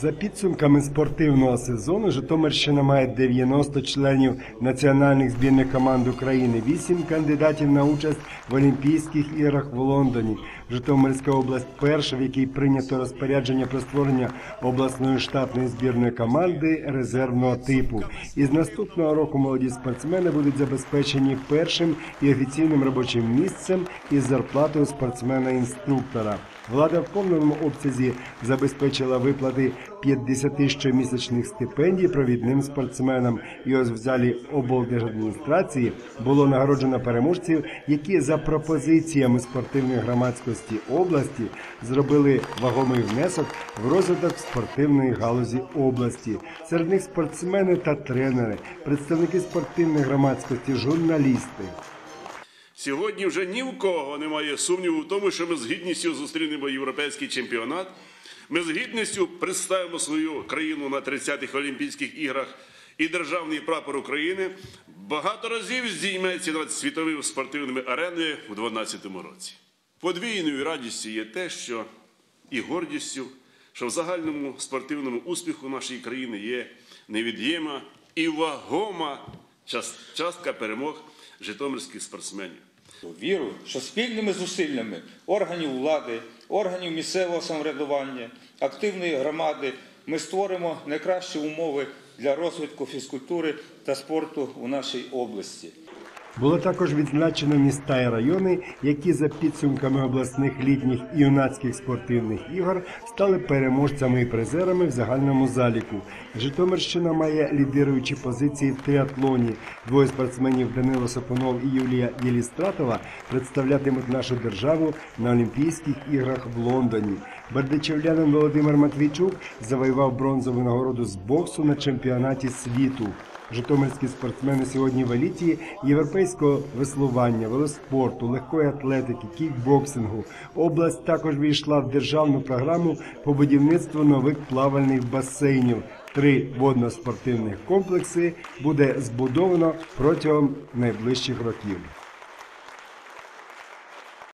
За підсумками спортивного сезону Житомирщина має 90 членів національних збірних команд України, 8 кандидатів на участь в Олімпійських іграх в Лондоні. Житомирська область перша, в якій прийнято розпорядження про створення обласної штатної збірної команди резервного типу. Із наступного року молоді спортсмени будуть забезпечені першим і офіційним робочим місцем із зарплатою спортсмена-інструктора. Влада в повному обсязі забезпечила виплати 50 щомісячних стипендій провідним спортсменам. І ось в залі облдержадміністрації було нагороджено переможців, які за пропозиціями спортивної громадськості області зробили вагомий внесок в розвиток спортивної галузі області. Серед них спортсмени та тренери, представники спортивної громадськості, журналісти. Сьогодні вже ні в кого немає сумніву в тому, що ми з гідністю зустрінемо європейський чемпіонат. Ми з гідністю представимо свою країну на 30-х Олімпійських іграх і державний прапор України багато разів здійметься над світовими спортивними аренами у 2012 році. Подвійною радістю є те, що і гордістю, що в загальному спортивному успіху нашої країни є невід'єма і вагома частка перемог житомирських спортсменів. Вірю, що спільними зусиллями органів влади, органів місцевого самоврядування, активної громади ми створимо найкращі умови для розвитку фізкультури та спорту у нашій області. Було також відзначено міста і райони, які за підсумками обласних літніх і юнацьких спортивних ігор стали переможцями і призерами в загальному заліку. Житомирщина має лідируючі позиції в триатлоні. Двоє спортсменів Данило Сапунов і Юлія Єлістратова представлятимуть нашу державу на Олімпійських іграх в Лондоні. Бердичевлянин Володимир Матвійчук завоював бронзову нагороду з боксу на чемпіонаті світу. Житомирські спортсмени сьогодні в еліті європейського веслування, велоспорту, легкої атлетики, кікбоксингу. Область також війшла в державну програму по будівництву нових плавальних басейнів. Три водно-спортивних комплекси буде збудовано протягом найближчих років.